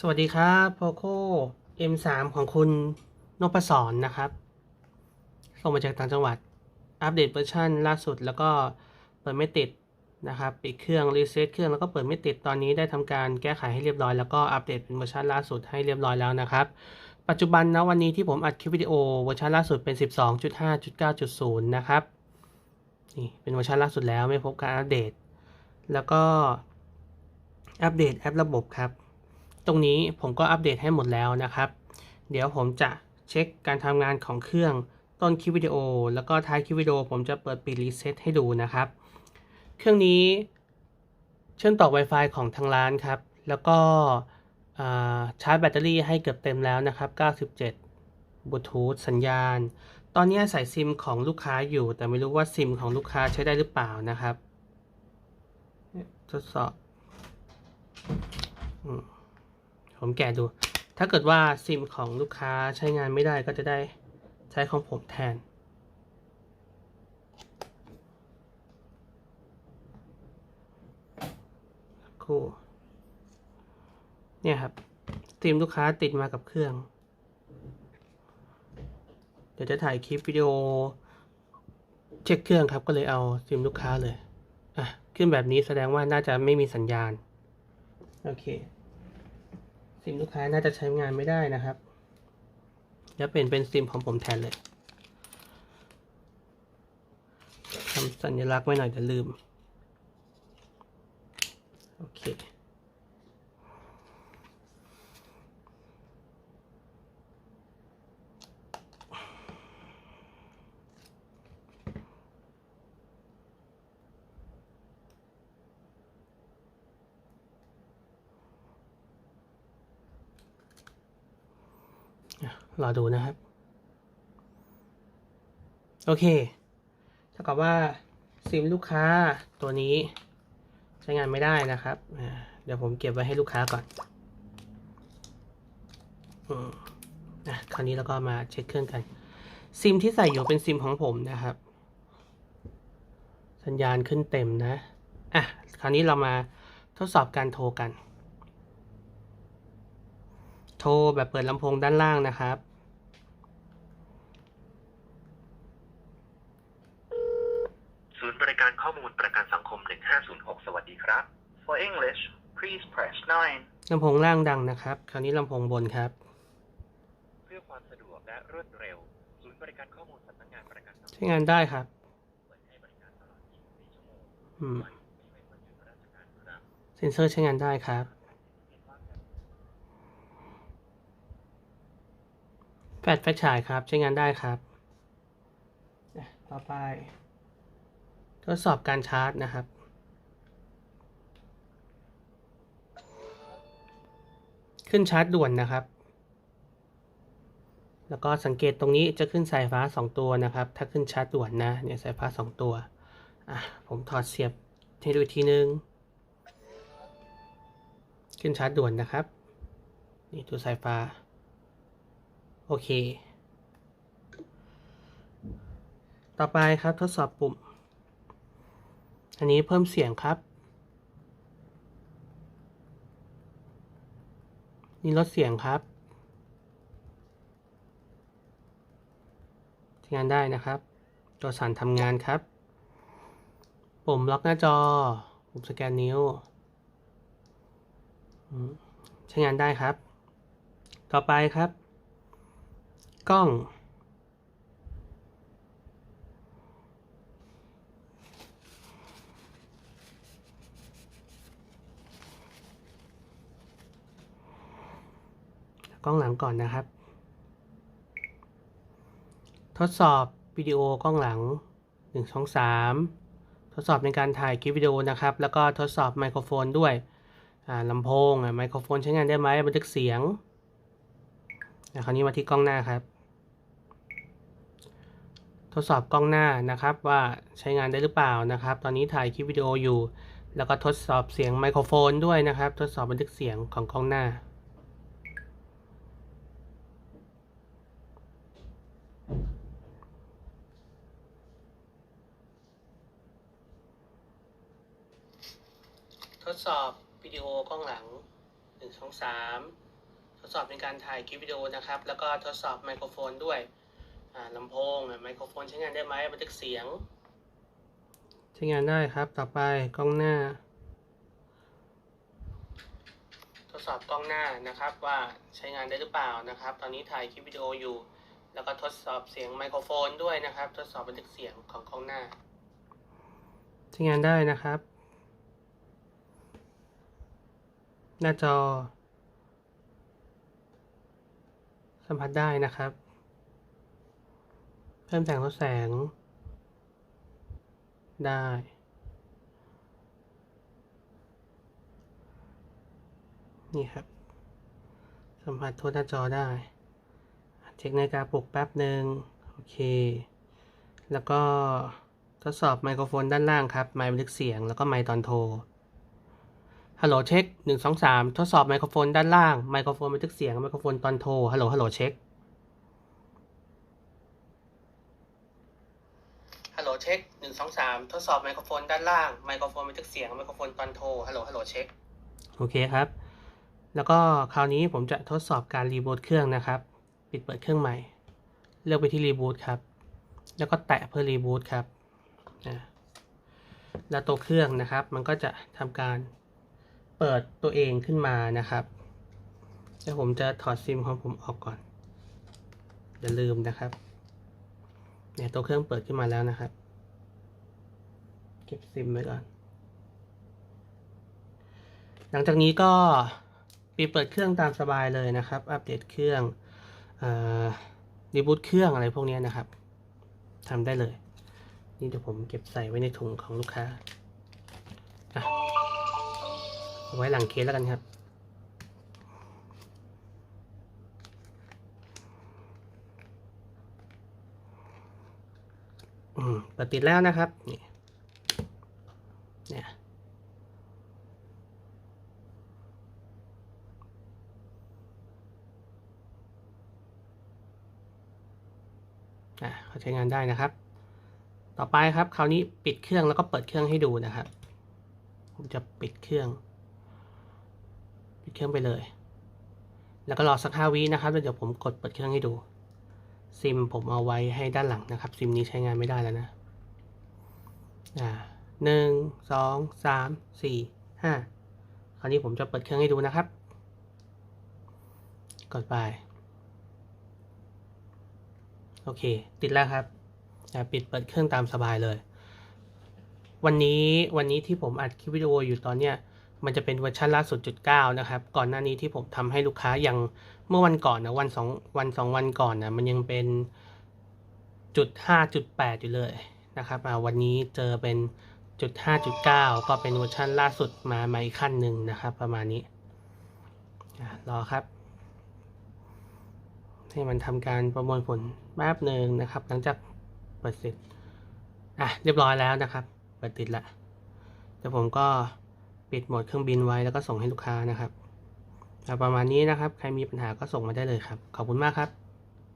สวัสดีครับ Poco M3 ของคุณนพศรนะครับ ส่งมาจากต่างจังหวัด อัปเดตเวอร์ชันล่าสุดแล้วก็เปิดไม่ติดนะครับ ปิดเครื่อง รีเซ็ตเครื่องแล้วก็เปิดไม่ติดตอนนี้ได้ทำการแก้ไขให้เรียบร้อย แล้วก็อัปเดตเป็นเวอร์ชันล่าสุดให้เรียบร้อยแล้วนะครับ ปัจจุบันนะวันนี้ที่ผมอัดคลิปวิดีโอเวอร์ชันล่าสุดเป็น 12.5.9.0 นะครับ นี่เป็นเวอร์ชันล่าสุดแล้วไม่พบการอัปเดต แล้วก็อัปเดตแอประบบครับ ตรงนี้ผมก็อัปเดตให้หมดแล้วนะครับ เดี๋ยวผมจะเช็คการทำงานของเครื่องต้นคลิปวิดีโอ แล้วก็ท้ายคลิปวิดีโอผมจะเปิดปิดรีเซ็ตให้ดูนะครับ เครื่องนี้เชื่อมต่อ Wi-Fi ของทางร้านครับ แล้วก็ชาร์จแบตเตอรี่ให้เกือบเต็มแล้วนะครับ 97บลูทูธสัญญาณ ตอนนี้ใส่ซิมของลูกค้าอยู่ แต่ไม่รู้ว่าซิมของลูกค้าใช้ได้หรือเปล่านะครับ ทดสอบ ผมแกะดู ถ้าเกิดว่าซิมของลูกค้าใช้งานไม่ได้ก็จะได้ใช้ของผมแทน คู่ เนี่ยครับซิมลูกค้าติดมากับเครื่อง เดี๋ยวจะถ่ายคลิปวิดีโอ เช็คเครื่องครับก็เลยเอาซิมลูกค้าเลย อะ ขึ้นแบบนี้แสดงว่าน่าจะไม่มีสัญญาณ โอเค ซิมลูกค้าน่าจะใช้งานไม่ได้นะครับจะเปลี่ยนเป็นซิมของผมแทนเลยทำสัญลักษณ์ไว้หน่อยจะลืม โอเค รอดูนะครับ โอเคเท่ากับว่าซิมลูกค้าตัวนี้ใช้งานไม่ได้นะครับ เดี๋ยวผมเก็บไว้ให้ลูกค้าก่อนอืมอะคราวนี้เราก็มาเช็คเครื่องกัน ซิมที่ใส่อยู่เป็นซิมของผมนะครับ สัญญาณขึ้นเต็มนะ อะ คราวนี้เรามาทดสอบการโทรกัน โทรแบบเปิดลำโพงด้านล่างนะครับ ศูนย์บริการข้อมูลประกันสังคม 1506 สวัสดีครับ For English please press 9ลำโพงล่างดังนะครับ คราวนี้ลำโพงบนครับเพื่อความสะดวกและรวดเร็ว ศูนย์บริการข้อมูลสำนักงานประกันสังคมใช้งานได้ครับ เปิดให้บริการตลอด24ชั่วโมงอืม วันไม่เว้นวันหยุดราชการครับ เซ็นเซอร์ใช้งานได้ครับ เห็นว่าการ แฟลชไฟฉายครับ ใช้งานได้ครับต่อไป ทดสอบการชาร์จนะครับ ขึ้นชาร์จด่วนนะครับ แล้วก็สังเกตตรงนี้จะขึ้นสายฟ้า 2 ตัวนะครับ ถ้าขึ้นชาร์จด่วนนะเนี่ยสายฟ้า 2 ตัวอะผมถอดเสียบให้ดูอีกทีนึง ขึ้นชาร์จด่วนนะครับ นี่ตัวสายฟ้า โอเค ต่อไปครับทดสอบปุ่ม อันนี้เพิ่มเสียงครับ นี่ลดเสียงครับใช้งานได้นะครับ ตัวสั่นทำงานครับ ปุ่มล็อกหน้าจอ ปุ่มสแกนนิ้วใช้งานได้ครับ ต่อไปครับ กล้อง กล้องหลังก่อนนะครับ ทดสอบวิดีโอกล้องหลัง 1 2 3 ทดสอบในการถ่ายคลิปวิดีโอนะครับ แล้วก็ทดสอบไมโครโฟนด้วยลำโพงไมโครโฟนใช้งานได้ไหมบันทึกเสียงอะคราวนี้มาที่กล้องหน้าครับ ดสอบกล้องหน้านะครับ ว่าใช้งานได้หรือเปล่านะครับ ตอนนี้ถ่ายคลิปวิดีโออยู่ แล้วก็ทดสอบเสียงไมโครโฟนด้วยนะครับ ทดสอบบันทึกเสียงของกล้องหน้าทดสอบวิดีโอกล้องหลัง1 2 3 ทดสอบในการถ่ายคลิปวิดีโอนะครับ แล้วก็ทดสอบไมโครโฟนด้วย ลำโพงอะไมโครโฟนใช้งานได้ไหมบันทึกเสียง ใช้งานได้ครับ ต่อไปกล้องหน้า ทดสอบกล้องหน้านะครับว่าใช้งานได้หรือเปล่านะครับ ตอนนี้ถ่ายคลิปวิดีโออยู่ แล้วก็ทดสอบเสียงไมโครโฟนด้วยนะครับ ทดสอบบันทึกเสียงของกล้องหน้า ใช้งานได้นะครับ หน้าจอ สัมผัสได้นะครับ เพิ่มแสงลดแสง ได้ นี่ครับ สัมผัสทั่วหน้าจอได้ เช็คนาฬิกาปลุกแป๊บหนึ่งโอเค แล้วก็ทดสอบไมโครโฟนด้านล่างครับ ไมค์บันทึกเสียง แล้วก็ไมค์ตอนโทร ฮัลโหลเช็คหนึ่งสองสามทดสอบไมโครโฟนด้านล่าง ไมโครโฟนบันทึกเสียง ไมโครโฟนตอนโทร ฮัลโหล ฮัลโหลเช็ค ฮัลโหลเช็คห นึ่งสองสามทดสอบไมโครโฟนด้านล่าง ไมโครโฟนบันทึกเสียง ไมโครโฟนตอนโทร ฮัลโหล ฮัลโหล เช็ค โอเคครับ แล้วก็คราวนี้ผมจะทดสอบการรีบูตเครื่องนะครับ ปิดเปิดเครื่องใหม่ เลือกไปที่รีบูตครับ แล้วก็แตะเพื่อรีบูตครับนะแล้วตัวเครื่องนะครับ มันก็จะทำการเปิดตัวเองขึ้นมานะครับเดี๋ยวผมจะถอดซิมของผมออกก่อน อย่าลืมนะครับ เนี่ยตัวเครื่องเปิดขึ้นมาแล้วนะครับ เก็บซิมไว้ก่อน หลังจากนี้ก็ปิดเปิดเครื่องตามสบายเลยนะครับ อัปเดตเครื่องรีบูตเครื่องอะไรพวกนี้นะครับทำได้เลย นี่เดี๋ยวผมเก็บใส่ไว้ในถุงของลูกค้าเอาไว้หลังเคสแล้วกันครับอืมเปิดติดแล้วนะครับนี่เนี่ย อะใช้งานได้นะครับ ต่อไปครับคราวนี้ปิดเครื่องแล้วก็เปิดเครื่องให้ดูนะครับผมจะปิดเครื่อง ปิดเครื่องไปเลย แล้วก็รอสักห้าวินะครับแล้วเดี๋ยวผมกดเปิดเครื่องให้ดู ซิมผมเอาไว้ให้ด้านหลังนะครับ ซิมนี้ใช้งานไม่ได้แล้วนะอ่าหนึ่งสองสามสี่ห้าคราวนี้ผมจะเปิดเครื่องให้ดูนะครับ กดไป โอเค ติดแล้วครับปิดเปิดเครื่องตามสบายเลย วันนี้วันนี้ที่ผมอัดคลิปวิดีโออยู่ตอนเนี้ยมันจะเป็นเวอร์ชันล่าสุดจุดเก้านะครับ ก่อนหน้านี้ที่ผมทำให้ลูกค้ายังเมื่อวันก่อนนะวันสองวันสองวันก่อนนะมันยังเป็นจุดห้าจุดแปดอยู่เลยนะครับวันนี้เจอเป็นจุดห้าจุดเก้าก็เป็นเวอร์ชันล่าสุดมามาอีกขั้นหนึ่งนะครับ ประมาณนี้รอครับ ให้มันทำการประมวลผลแป๊บหนึ่งนะครับ หลังจากเปิดเสร็จอะเรียบร้อยแล้วนะครับ เปิดติดละแต่ผมก็ปิดโหมดเครื่องบินไว้แล้วก็ส่งให้ลูกค้านะครับประมาณนี้นะครับ ใครมีปัญหาก็ส่งมาได้เลยครับ ขอบคุณมากครับ